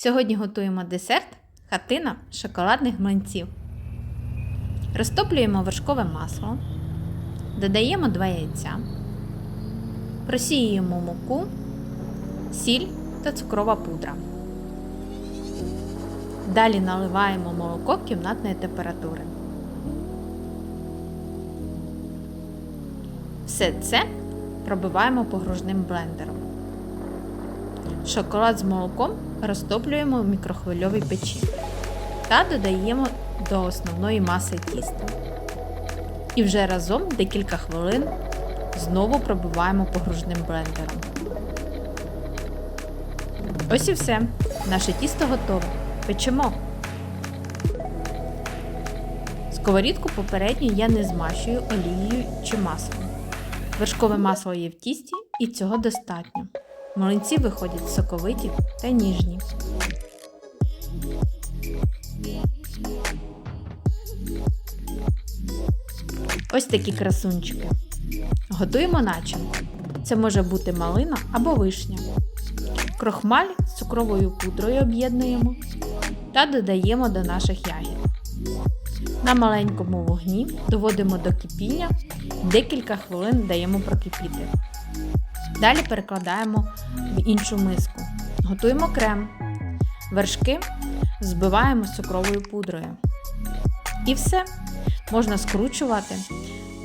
Сьогодні готуємо десерт хатина шоколадних млинців. Розтоплюємо вершкове масло, додаємо 2 яйця, просіюємо муку, сіль та цукрова пудра. Далі наливаємо молоко кімнатної температури. Все це пробиваємо погружним блендером. Шоколад з молоком розтоплюємо в мікрохвильовій печі та додаємо до основної маси тіста. І вже разом декілька хвилин знову пробиваємо погружним блендером. Ось і все. Наше тісто готове. Печемо. Сковорідку попередньо я не змащую олією чи маслом. Вершкове масло є в тісті і цього достатньо. Млинці виходять соковиті та ніжні. Ось такі красунчики. Готуємо начинку. Це може бути малина або вишня. Крохмаль з цукровою пудрою об'єднуємо та додаємо до наших ягід. На маленькому вогні доводимо до кипіння, декілька хвилин даємо прокипіти. Далі перекладаємо в іншу миску. Готуємо крем. Вершки збиваємо з цукровою пудрою. І все. Можна скручувати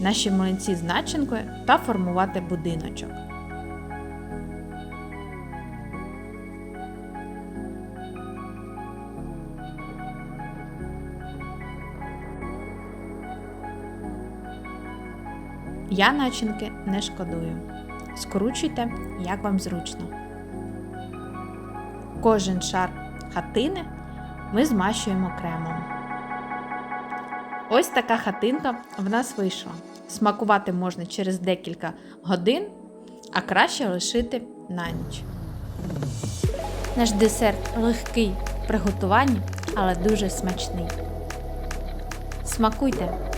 наші млинці з начинкою та формувати будиночок. Я начинки не шкодую. Скручуйте, як вам зручно. Кожен шар хатини ми змащуємо кремом. Ось така хатинка в нас вийшла. Смакувати можна через декілька годин, а краще лишити на ніч. Наш десерт легкий в приготуванні, але дуже смачний. Смакуйте!